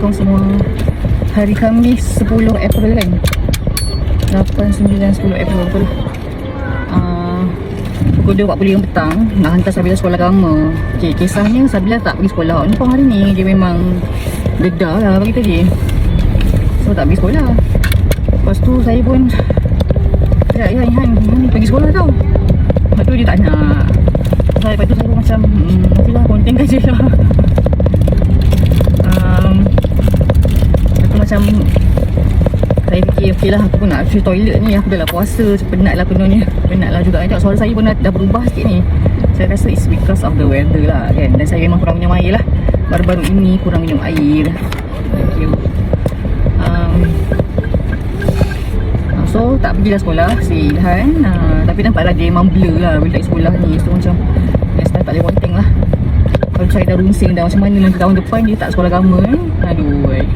Assalamualaikum semua Hari Khamis 10 April kan? 8, 9, 10 April betul uh, Pukul 2.45 petang Nak hantar Sabila sekolah agama. Okay, Kisahnya Sabila tak pergi sekolah. Ni pun hari ni Dia memang Dedah lah bagi tadi. So tak pergi sekolah. Lepas tu saya pun Ya, ya, Han, Han pergi sekolah tau. Lepas tu dia tak nak. Lepas tu saya pun macam hmm, Okay lah, konten je lah um, Lepas tu macam Saya fikir okay lah Aku nak cuci toilet ni. Aku dah lah puasa Macam penat lah penatnya Penat lah juga. Tengok suara saya pun dah, dah berubah sikit ni. Saya rasa it's because of the weather lah kan? Dan saya memang kurang minum air lah. Baru-baru ini kurang minum air. Thank you. Um, So tak pergi dah sekolah si Ilhan. Uh, Tapi nampaklah dia memang blur lah Bila tak sekolah ni. So macam Next tak boleh ponteng lah Saya dah runsing dah. Macam mana nanti tahun depan Dia tak sekolah agama eh? Aduh. Aduh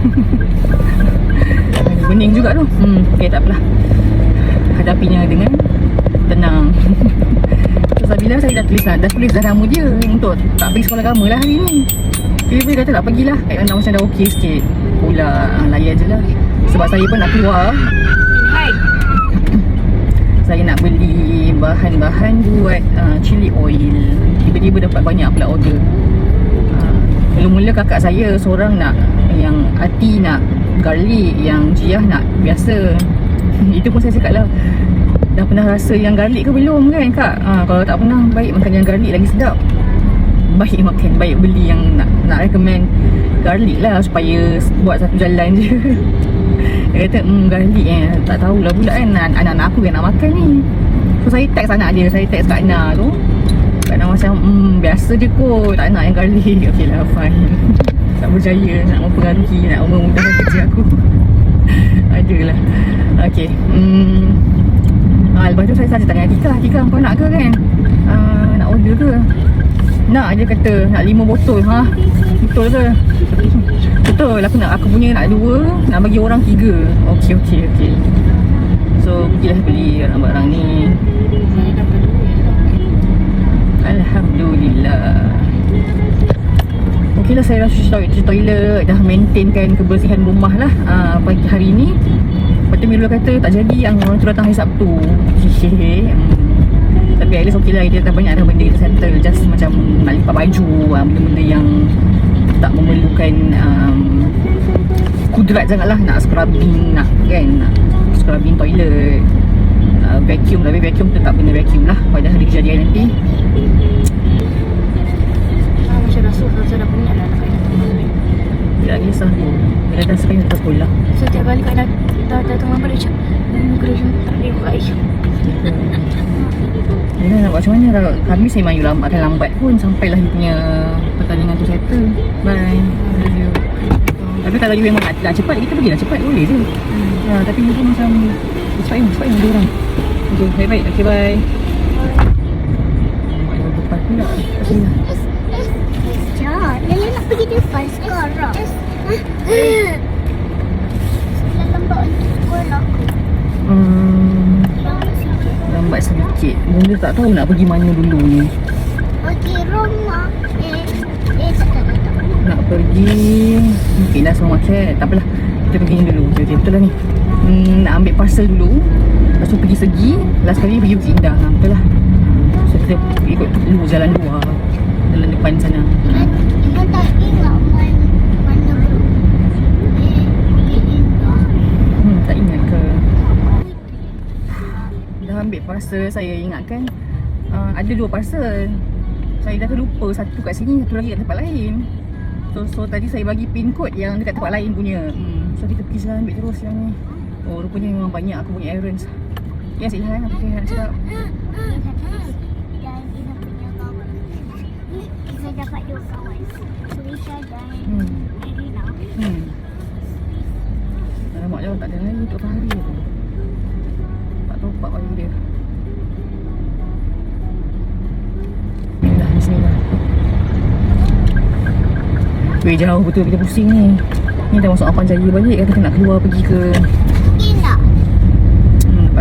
Bening juga tu. Hmm, Okay tak apalah. Hadapinya dengan Tenang. So Sabila saya dah tulis lah Dah tulis dah nama dia Untuk tak pergi sekolah agama lah hari ni. Tiba-tiba kata tak pergilah. Kak Ilhan macam dah okey sikit. Pula ah, layan je lah. Sebab saya pun nak keluar. Hai. saya nak beli bahan-bahan buat uh, chili oil. Tiba-tiba dapat banyak pula order mula-mula kakak saya seorang nak yang Ati nak garlic yang Jiah nak biasa. Itu pun saya cakap lah. Dah pernah rasa yang garlic ke belum kan kak? Uh, kalau tak pernah baik makan yang garlic lagi sedap. Baik makan baik beli yang nak nak recommend garlic lah supaya buat satu jalan je. Dia kata hmm garlic eh tak tahulah pula kan an- anak-anak aku yang nak makan ni. So saya text anak dia saya text Kak Ana tu Kak Ana macam hmm biasa je kot. Tak nak yang garlic ok lah fine. Tak berjaya nak mempengaruhi nak memudahkan kerja aku. Adalah ok hmm. Ah, lepas tu saya saja tanya Tika Tika kau nak ke kan? Uh, Nak order ke? Nak dia kata. Nak lima botol. Ha? Betul ke? Betul. Aku nak? Aku punya nak dua. Nak bagi orang tiga. Okey okey okey So pergilah beli barang-barang ni Alhamdulillah. Okey lah saya dah cuci toilet, toilet Dah maintainkan kebersihan rumah lah uh, Pagi hari ni. Lepas tu Mirul kata tak jadi yang orang tu datang hari Sabtu. Hmm. Tapi at least okey lah Dia dah banyak dah benda kita settle. Just macam nak lipat baju ah, Benda-benda yang tak memerlukan um, Kudrat sangat lah Nak scrubbing Nak kan Nak scrubbing toilet uh, Vacuum Tapi vacuum tetap kena vacuum lah Pada hari kejadian nanti Ah, macam rasa rasa dah penat nak kena tengok. Tak kisah tu Bila dah sering datang sekolah Setiap kali kak dah dah datang lambat dia macam hmm, macam tak boleh buat air. Yelah nak buat macam mana kalau kami saya mayu lambat akan lambat pun sampailah you punya pertandingan tu settle. Bye. Love you. Tapi kalau you memang nak, nak cepat kita pergi nak cepat boleh je. Hmm. Ya, tapi you pun macam cepat you, cepat you ada orang. Okay, baik-baik. Okay, bye. Mak depan pula. Okay lah. Sekejap, Lala nak pergi depan sekarang. Dah lambat untuk sekolah. Hmm, Lambat sedikit. Bunda tak tahu nak pergi mana dulu ni. Okey, rumah. Eh, eh, tak, tak, tak. Nak pergi Mungkin dah semua Tak apalah Kita pergi dulu Betul, betul lah ni hmm, Nak ambil parcel dulu. Lepas tu pergi segi. Last kali pergi Bukit Indah. Ha, Betul lah. So kita ikut dulu jalan luar. Jalan depan sana. Hmm, Tak ingat ke? Dah ambil parcel Saya ingatkan. Uh, Ada dua parcel. Saya dah terlupa Satu kat sini Satu lagi kat tempat lain. So, so tadi saya bagi pin code yang dekat tempat lain punya. Hmm. So kita pergi sana ambil terus yang ni Oh rupanya memang banyak aku punya errands Yes Ilhan apa yang nak cakap dapat dua kawan. Surisha dan Hmm. Irina. Hmm Alamak jauh tak ada lagi untuk hari Tak tahu pak baju dia Bismillah, bismillah Weh jauh betul kita pusing ni Ni dah masuk Apan Jaya balik Kata nak keluar pergi ke.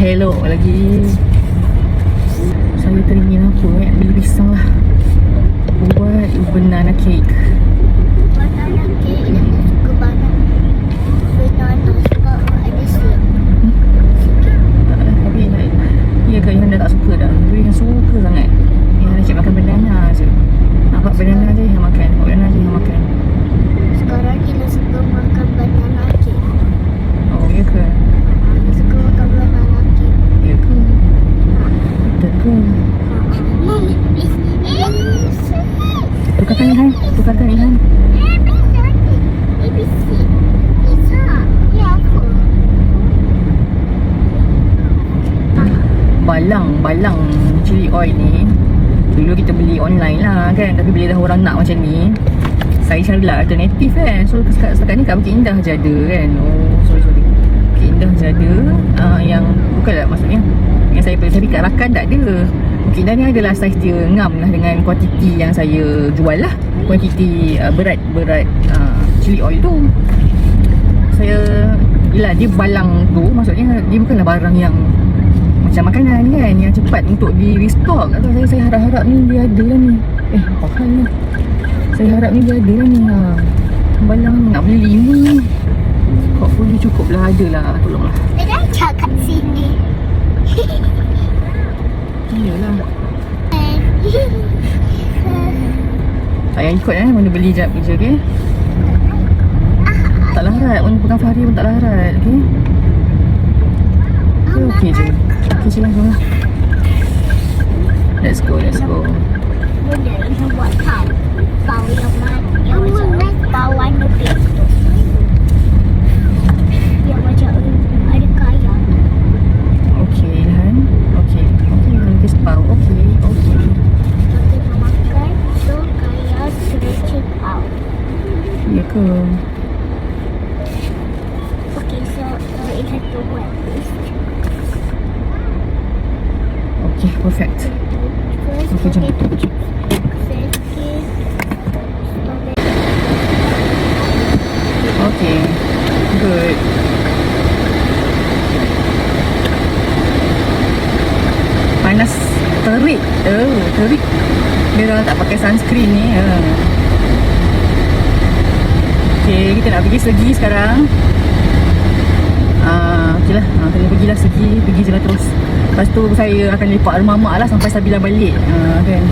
hello lagi. Saya teringin apa eh? Beli pisang lah. Buat banana cake. Banana cake yang tak suka banana. Banana sebab ada sweet. Sikit. Tak lah. Tapi ke Ihan dah tak suka dah. Tapi Ihan suka sangat. Ihan nak cakap makan banana je. Nampak banana je Ihan makan. Nampak banana je Ihan makan. Sekarang kita suka makan banana cake. Oh ya ke? Kita suka makan banana cake. Ya ke? Betul ke? Mom, it's innocent. Tukarkan Ihan. Tukarkan Ihan. ABC. Bisa. Ya aku. Balang. Balang chili oil ni. Dulu kita beli online lah kan. Tapi bila dah orang nak macam ni. Saya carilah alternatif kan. So setakat, setakat ni kat Bukit Indah je ada kan. Oh sorry sorry. Bukit Indah je ada. Uh, yang bukanlah maksudnya. Yang saya. Tapi kat Rakan tak ada. Bukit Indah ni adalah saiz dia ngam lah dengan kuantiti yang saya jual lah. Kuantiti uh, berat berat uh, chili oil tu. Saya Yelah dia balang tu Maksudnya dia bukanlah barang yang Macam makanan kan Yang cepat untuk di restock Atau saya, saya harap-harap ni dia ada lah ni. Eh apa hal ni? Saya harap ni dia ada lah ni. Ha. Balang ni nak beli lima Hopefully cukup lah ada lah. Tolonglah. Ada ajak kat sini. Iyalah Saya ikut eh Mana beli jap kerja okay Tak larat Mana pegang Fahri pun tak larat Okay Okey okey je Okey je lah jom lah Let's go let's go Benda yang buat kan. Bau yang mana? Yang macam bau warna pink tu. Yang macam ada kaya. Okey Ilhan Okey Okey Ilhan kes pau Okey Okey Kita nak makan. So kaya stretching out. Ya ke Okay, so we have to buat this. Okey perfect First, Okay, jom. potato chips. Second, strawberry. Okey Good Panas Terik Oh terik Dia dah tak pakai sunscreen ni uh. Okey kita nak pergi segi sekarang. Ah, okey lah, ah, kena pergilah segi, pergi je lah terus. Lepas tu saya akan lepak rumah mak lah sampai Sabila balik. Ah, kan?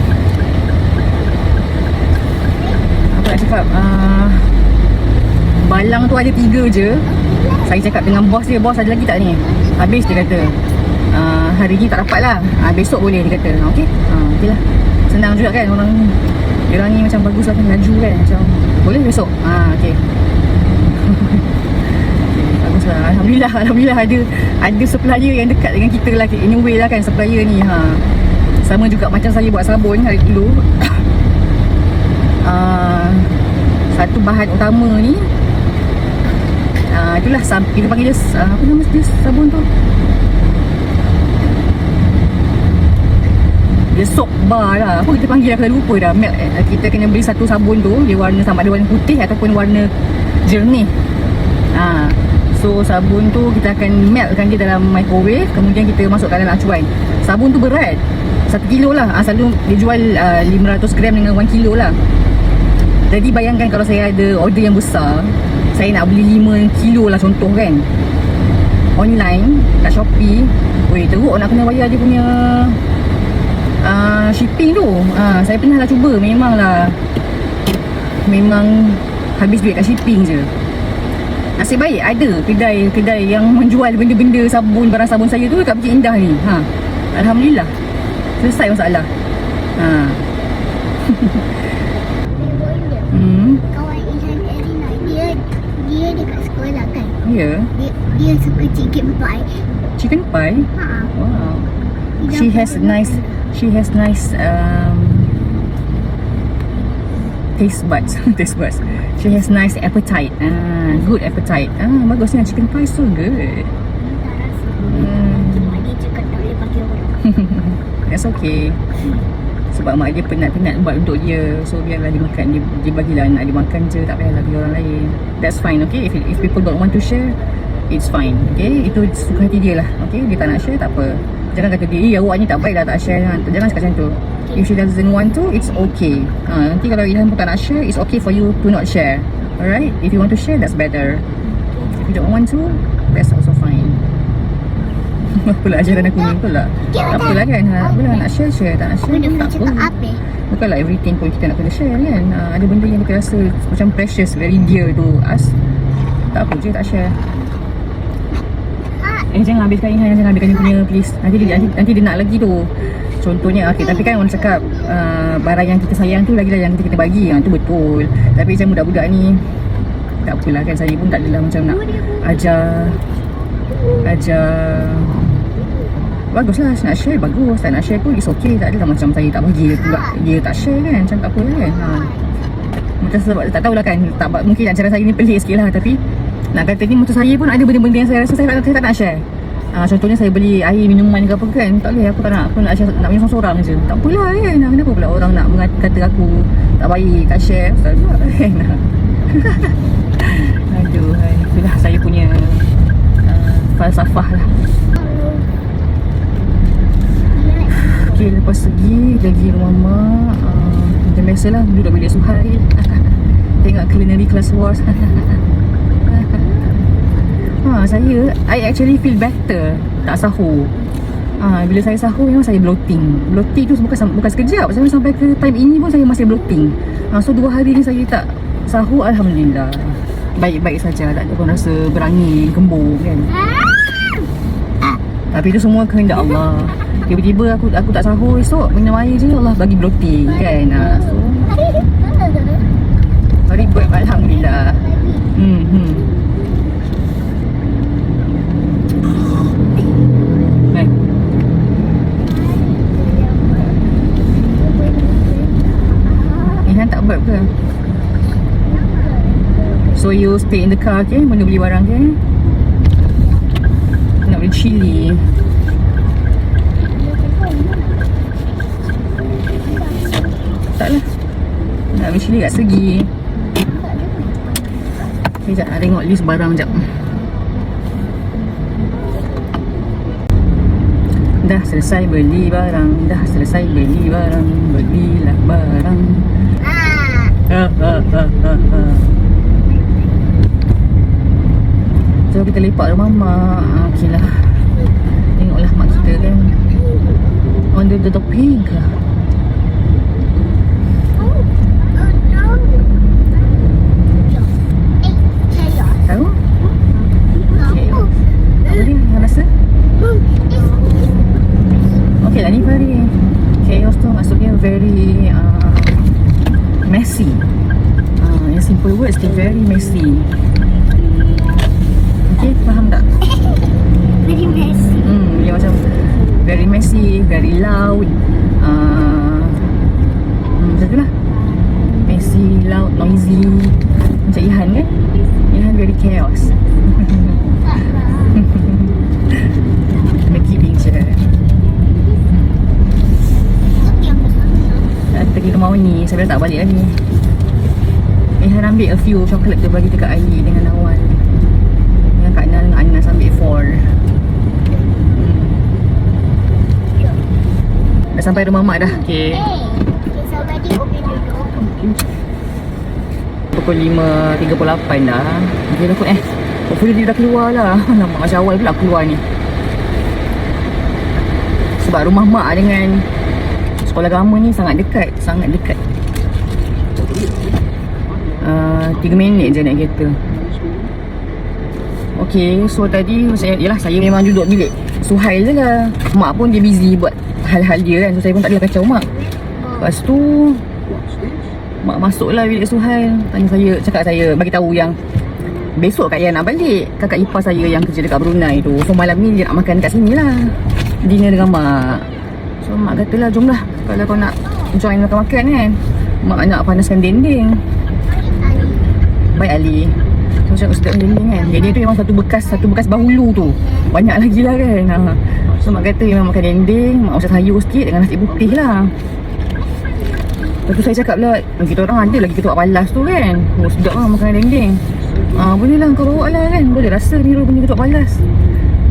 Apa nak cakap, ah, Balang tu ada tiga je. Saya cakap dengan bos dia Bos ada lagi tak ni? Habis dia kata uh, Hari ni tak dapat lah. Uh, Besok boleh dia kata. Okey? Uh, Okey lah Senang juga kan orang ni orang ni macam bagus lah kan Laju kan Macam Boleh besok? Uh, Okey. Okay, Bagus lah. Alhamdulillah Alhamdulillah ada Ada supplier yang dekat dengan kita lah. Anyway lah kan Supplier ni ha. Sama juga macam saya buat sabun hari dulu. Uh, Satu bahan utama ni uh, Itulah Kita panggil dia uh, Apa nama dia sabun tu Dia soap bar lah. Apa kita panggil aku dah lupa dah. Milk, eh, Kita kena beli satu sabun tu. Dia warna sama ada warna putih Ataupun warna jernih. Ha. So sabun tu kita akan meltkan dia dalam microwave. Kemudian kita masukkan dalam acuan. Sabun tu berat. 1 kilo lah. Ha, Selalu dia jual uh, 500 gram dengan 1 kilo lah. Jadi bayangkan kalau saya ada order yang besar Saya nak beli 5 kilo lah contoh kan. Online Kat Shopee Weh teruk nak kena bayar dia punya uh, Shipping tu uh, Saya pernah lah cuba Memang lah Memang Habis duit kat shipping je Nasib baik ada kedai-kedai yang menjual benda-benda sabun barang sabun saya tu dekat Bukit Indah ni. Ha. Alhamdulillah. Selesai masalah. Ha. Hmm. Kawan Ilhan Erina dia dia dekat sekolah kan. Ya. Yeah. Dia dia suka chicken pie. Chicken pie. Ha. Wow. She has nice she has nice um taste buds. taste buds. She has nice appetite. Ah, good appetite. Ah, bagusnya chicken pie so good. Hmm. That's okay. Sebab mak dia penat-penat buat untuk dia So biarlah dia makan Dia, dia bagilah anak dia makan je Tak payahlah bagi orang lain That's fine okay If, if people don't want to share It's fine Okay? Itu suka hati dia lah Okay? Dia tak nak share tak apa. Jangan kata dia Eh awak ni tak baik dah tak share. Ha. Jangan cakap macam tu. If she doesn't want to It's okay. Ha, Nanti kalau Ilham pun tak nak share It's okay for you to not share. Alright? If you want to share That's better. If you don't want to That's also fine. Apalah ajaran aku ni? Betul tak apalah kan? Ha, Apalah nak share share. Tak nak share tak nak apa? Bukanlah everything pun kita nak kena share kan? Ha, Ada benda yang kita rasa Macam precious Very dear to us. Tak apa je tak share Eh jangan habiskan Inhan Jangan habiskan dia punya please. Nanti dia, nanti, nanti dia nak lagi tu. Contohnya okay, Tapi kan orang cakap uh, Barang yang kita sayang tu Lagi lah yang kita, kita bagi. Ha, Tu betul. Tapi macam budak-budak ni Tak apalah kan Saya pun tak adalah macam nak Ajar Ajar. Baguslah nak share bagus Tak nak share pun it's okay Tak adalah macam saya tak bagi dia Dia tak share kan Macam tak apa kan ha. Macam sebab tak tahulah kan tak, Mungkin ajaran saya ni pelik sikit lah Tapi Nak kata ni macam saya pun ada benda-benda yang saya rasa Saya, tak- saya tak nak share. Ha, Contohnya saya beli air minuman ke apa kan Tak boleh aku tak nak Aku nak share Nak minum seorang-seorang je. Tak apalah kan? Ha, Kenapa pula orang nak kata aku Tak baik tak share? Tak pula kan? Aduh. Itulah saya punya uh, Falsafah lah. Okay, lepas pergi pergi rumah mak uh, Macam biasalah duduk bilik Suhail. Tengok culinary class wars ha, Saya, I actually feel better Tak sahur ha, Bila saya sahur memang saya bloating. Bloating tu bukan, bukan sekejap. Saya sampai ke time ini pun saya masih bloating. Ha, So dua hari ni saya tak sahur Alhamdulillah. Baik-baik saja. Tak ada pun rasa berangin, kembung kan? Tapi itu semua kehendak Allah. Tiba-tiba aku aku tak sahur esok Minum air je Allah bagi bloating kan? Ha, So. Very good Alhamdulillah hmm, hmm. Eh, Ihan tak burp ke? So you stay in the car okay? Mana beli barang okay? Nak beli chili. Taklah. Nak beli chili kat segi. Okay, sekejap nak tengok list barang sekejap Dah selesai beli barang. Dah selesai beli barang. Belilah barang Ah, ha, ha, ha, ha, ha. So kita lepak rumah mak Okay lah Tengoklah mak kita kan. On the, the topic lah oh, oh no. Eh, saya. Tahu? Okay Apa dia yang rasa? Okay lah ni very Chaos tu maksudnya very uh, Messy uh, In simple words dia very messy Okay faham tak? Very messy. Hmm, dia macam very messy, very loud. Uh, hmm, macam tu lah. Messy, loud, noisy. Macam Ihan kan? Ihan very chaos. Kena keeping je. Dah pergi rumah ni, saya dah tak balik lagi. Ihan ambil a few chocolate tu bagi dekat Ali dengan Awal. Dengan Kak Nal dengan Anas ambil four. Dah sampai rumah mak dah. Okay. Eh. Pukul 5.38 dah. Okay dah pun eh. Hopefully dia dah keluar lah. Nampak macam awal pula keluar ni. Sebab rumah mak dengan sekolah agama ni sangat dekat. Sangat dekat. Uh, 3 minit je naik kereta. Okay, so tadi saya, Yelah saya memang duduk bilik Suhail je lah. Mak pun dia busy buat hal-hal dia kan. So saya pun tak adalah kacau mak. Lepas tu Mak masuk lah bilik Suhail. Tanya saya, cakap saya, bagi tahu yang Besok Kak Yan nak balik. Kakak ipar saya yang kerja dekat Brunei tu. So malam ni dia nak makan kat sini lah. Dinner dengan mak So mak kata lah jom lah. Kalau kau nak join makan-makan kan. Mak nak panaskan dinding. Baik Ali. Macam ustaz dinding kan. Jadi tu memang satu bekas Satu bekas bahulu tu. Banyak lagi lah kan. Ha. So mak kata memang makan dinding Mak masak sayur sikit Dengan nasi putih lah. Lepas tu saya cakap pula Kita orang ada lagi ketua balas tu kan. Oh sedap lah makanan dendeng Ah boleh lah kau bawa lah kan. Boleh rasa Miro punya ketua balas.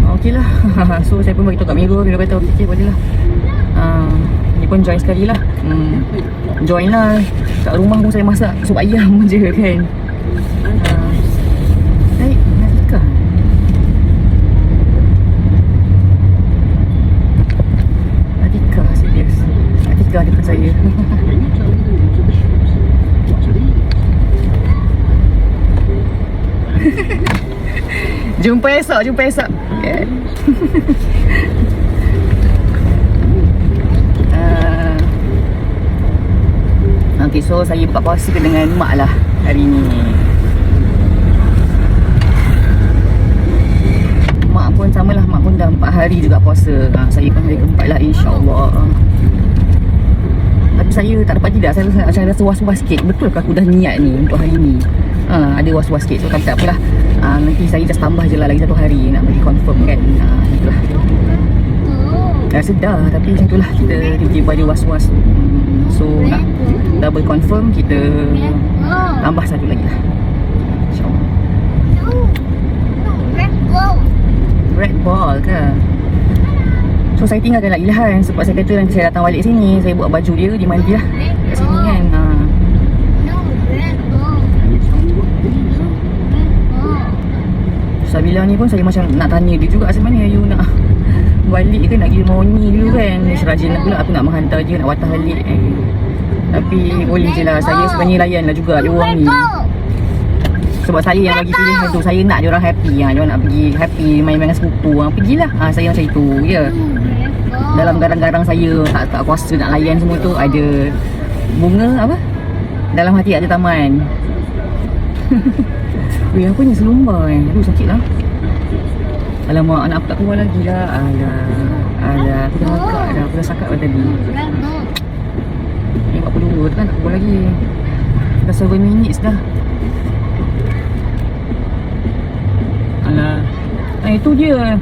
Ah, Okey lah. So saya pun beritahu kat Miro. Miro kata okey boleh lah ah, Dia pun join sekali lah. Hmm. Join lah. Kat rumah pun saya masak Sup ayam je kan. Ah. Baik Nak nikah? Atika serius Atika dia percaya Jumpa esok, jumpa esok. Yeah. uh, Okay, so saya buka puasa dengan mak lah hari ni. Mak pun sama lah, mak pun dah 4 hari juga puasa. Ha, Saya pun hari keempat lah insyaAllah. Tapi saya tak dapat tidak, saya rasa, saya rasa was-was sikit. Betul aku dah niat ni untuk hari ni? Ha, Ada was-was sikit, so tapi tak apalah. Ha, Nanti saya just tambah je lah lagi satu hari Nak bagi confirm kan. Ha, Itulah. Dah sedar tapi macam itulah. Kita tiba-tiba ada was-was. hmm, So nak double confirm kita tambah satu lagi lah. InsyaAllah. Red ball ke? So saya tinggalkan lah Ilhan sebab saya kata nanti saya datang balik sini Saya buat baju dia, dia mandi lah. Kat sini kan? Ha. Sabila ni pun saya macam nak tanya dia juga sebenarnya You nak balik ke nak pergi Moni dulu kan. Dia rajin lah pula aku nak menghantar dia nak watah balik. Eh. Tapi boleh je lah. Saya sebenarnya layan lah juga dia orang ni. Sebab saya yang bagi pilihan tu Saya nak orang happy. Ha. Dia nak pergi happy main-main dengan sepupu. Ha. Pergilah. Ha, saya macam itu ya. Yeah. Dalam garang-garang saya tak, tak kuasa nak layan semua tu Ada bunga apa? Dalam hati ada taman. Weh apa ni? Selumbar eh. Aduh sakit lah Alamak anak aku tak keluar lagi lah Alah Alah aku dah agak dah. Aku dah sakat dah tadi Ni 42 tu kan tak keluar lagi. Dah 7 minutes dah. Alah Ah itu dia.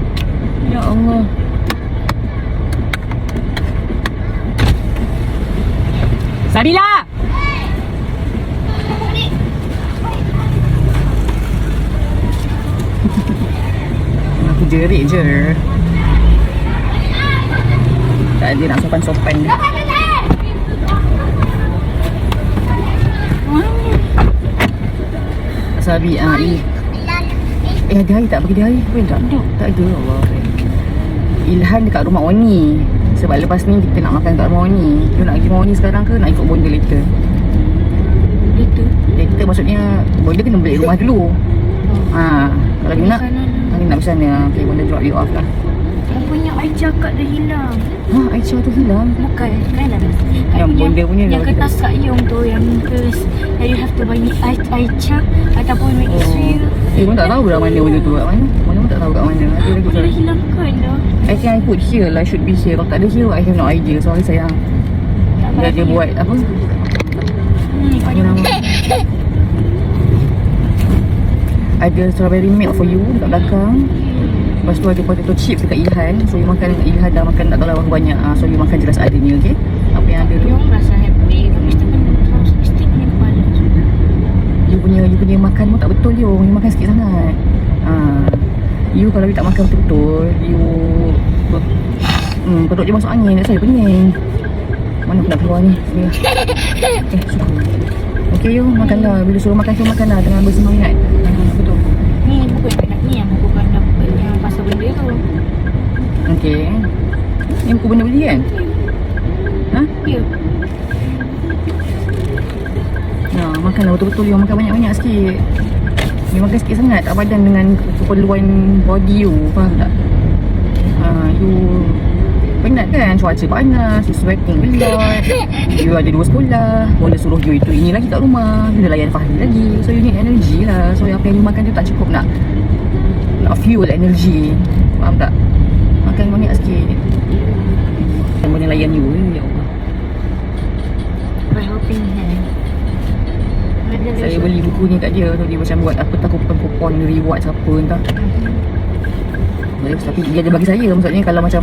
Ya Allah. Sabila jerit je Tak ada nak sopan-sopan Sabi ah i. Eh ada air tak bagi dia air? Boleh tak? Tak. Tak ada Allah. Ilhan dekat rumah Oni. Sebab lepas ni kita nak makan kat rumah Oni. You nak pergi rumah Oni sekarang ke nak ikut bonda later? Later. Later maksudnya bonda kena balik rumah dulu. Ha, kalau nak nak pergi sana? Okay, bonda drop you off lah. Rupanya Aicha kat dah hilang. Ha, Aisyah tu hilang? Bukan, kan? Ada. Yang bonda punya Yang kertas Kak Yung tu yang tulis that you have to buy Ai- Aicha ataupun make it sweet. Eh, pun tak tahu dah mana benda tu kat mana? Mana pun tak tahu kat mana. Ada lagi Aku dah tu hilang kan dah. I think I put here lah Should be here. Kalau tak ada here I have no idea. Sorry sayang. Dia, dia buat apa? Pada nama Ada strawberry milk for you Dekat belakang. Lepas tu ada potato chips dekat Ilhan. So you makan Ilhan dah makan tak tahu lah banyak. Ah, So you makan jelas adanya okay Apa yang ada tu? Yung rasa happy tapi terus stick ni kepala. You punya you punya makan pun tak betul you You makan sikit sangat. Ah. You kalau you tak makan betul-betul You hmm, Perut dia masuk angin. You pening Mana aku nak keluar ni? Sini. Eh suka Okay you makan dah Bila suruh makan tu makan dah Dengan bersemangat ah, Betul Ni buku yang ni yang buku kan yang pasal benda tu. Okay Ni buku benda beli kan Ha? Ya. Ya, makanlah betul-betul you makan banyak-banyak sikit. You makan sikit sangat tak padan dengan keperluan body you, faham tak? Ha, you penat kan cuaca panas, you sweating a lot. You ada dua sekolah, boleh suruh you itu ini lagi kat rumah, you dah layan Fahri lagi. So you need energy lah. So apa yang you makan tu tak cukup nak nak fuel energy. Faham tak? Makan banyak sikit. Yang boleh layan you, ya Allah. By helping hand. Ada Saya beli buku ni kat dia tu dia macam buat apa tak kupon-kupon reward siapa entah. Bagus tapi dia ada bagi saya maksudnya kalau macam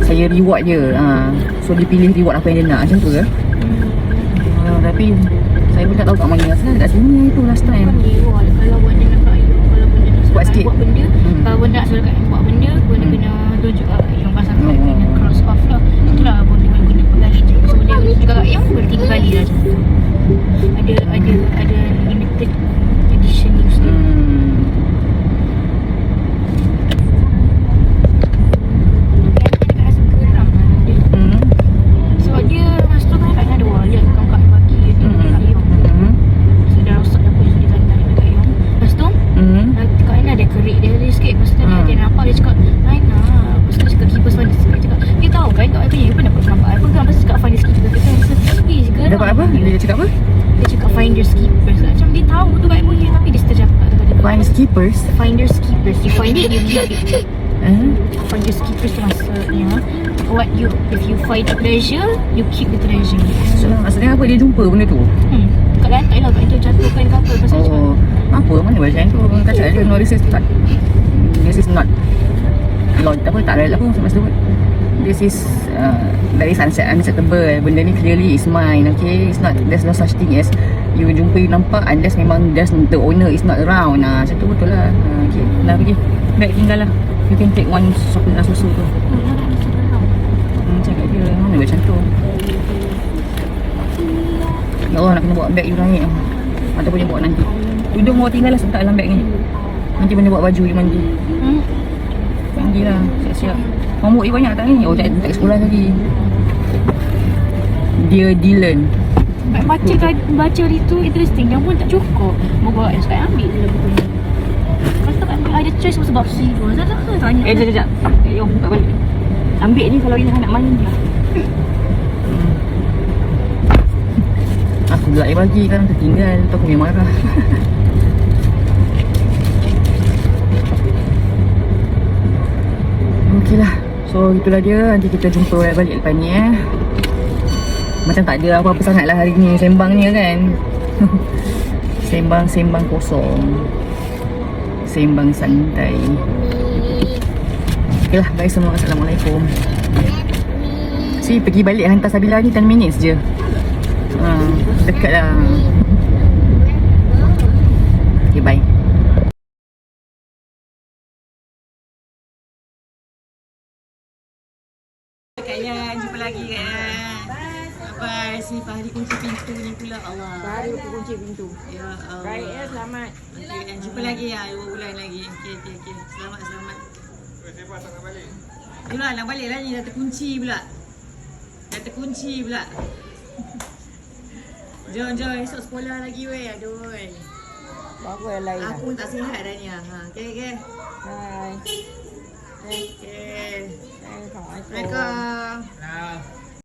saya reward dia ha. So dia pilih reward apa yang dia nak macam tu ke? Ha, Tapi saya pun tak tahu kat mana Saya kat sini tu last time dia Kalau buat dia nak Buat sikit. buat benda Hmm. Kalau benda nak suruh kat buat benda Benda Hmm. kena tunjuk kat ayam Pasal kat Oh. kena cross off lah Itulah benda kena guna pegas tu So benda tunjuk kat Boleh tiga kali lah Ada Ada Ada limited edition ni sikit hmm. Yang ada rasa geram lah dia Hmm. Sebab dia Masa tu kan kat ada wallet Kau kat bagi tu Hmm. kat ayam Hmm. So dah rosak dah pun So dia kandang dekat ayam Lepas tu Hmm. Kak Aina ada kerik dia dia sikit Lepas tu tadi Hmm. dia nampak Dia cakap Aina Lepas tu dia cakap keeper Finder Skipper Dia cakap Dia tahu kan Kak Aina pun dapat nampak I pegang Lepas tu cakap Finder Skipper Dia kata Eh geram Dapat apa? Dia cakap apa? Dia cakap Finder Skipper So, Macam dia tahu tu Kak punya Tapi dia tercakap tu kata Find skippers Finder Skipper You find it You keep it eh? Finder Skipper maksudnya What you If you find a treasure You keep the treasure So, maksudnya apa dia jumpa benda tu? Hmm Kat lantai lah Kat itu jatuhkan kapal Pasal Oh, apa mana macam tu? Kata cakap dia no this is not this is not Lord apa tak ada apa masa tu. This is uh, very sunset unacceptable. Benda ni clearly is mine. Okay, it's not there's no such thing as you jumpa you nampak unless memang just the owner is not around. Nah, macam tu betul lah. Uh, okay, dah pergi. Bag tinggal lah. You can take one susu nak susu tu. Hmm, cakap dia mana macam tu. Ya Allah nak kena bawa beg you naik. Ataupun dia bawa nanti. Tudung bawa tinggal lah sebentar dalam beg ni. Nanti benda bawa baju you mandi. Hmm Mandi lah. Siap-siap. Homework you banyak tak ni? Oh tak, tak sekolah lagi. Dear Dylan. Baca baca hari tu interesting Yang pun tak cukup Mau bawa yang sekarang ambil je lah ni Lepas tu ada choice pun sebab si tu Saya tak tahu tanya Eh, sekejap, sekejap. Eh, Yom, buka balik. Ambil ni kalau Ilhan nak mandi. Hmm. Aku pula yang bagi kan tertinggal. Tu aku memang marah. Okey lah. So itulah dia. Nanti kita jumpa balik lepas ni eh. Macam tak ada apa-apa sangat lah hari ni sembangnya kan. Sembang-sembang kosong. Sembang santai. Lah, bye semua. Assalamualaikum. Si pergi balik hantar Sabila ni 10 minutes je. Ha, dekat lah. Okay, bye. Bye. Si Fahri kunci pintu ni pula Allah. Baru aku kunci pintu. Ya Allah. Baik ya, selamat. Okay, Yan. Jumpa lagi ya, dua bulan lagi. Okey, okey, okey. Selamat, selamat. Itulah, nak balik lah ni. Dah terkunci pula. Dah terkunci pula. Jom, jom. Esok sekolah lagi weh. Aduh. weh. Apa yang lain. Aku pun tak sihat dah ni. Ha. Okey, okey. Hai. Okey. Assalamualaikum. Assalamualaikum.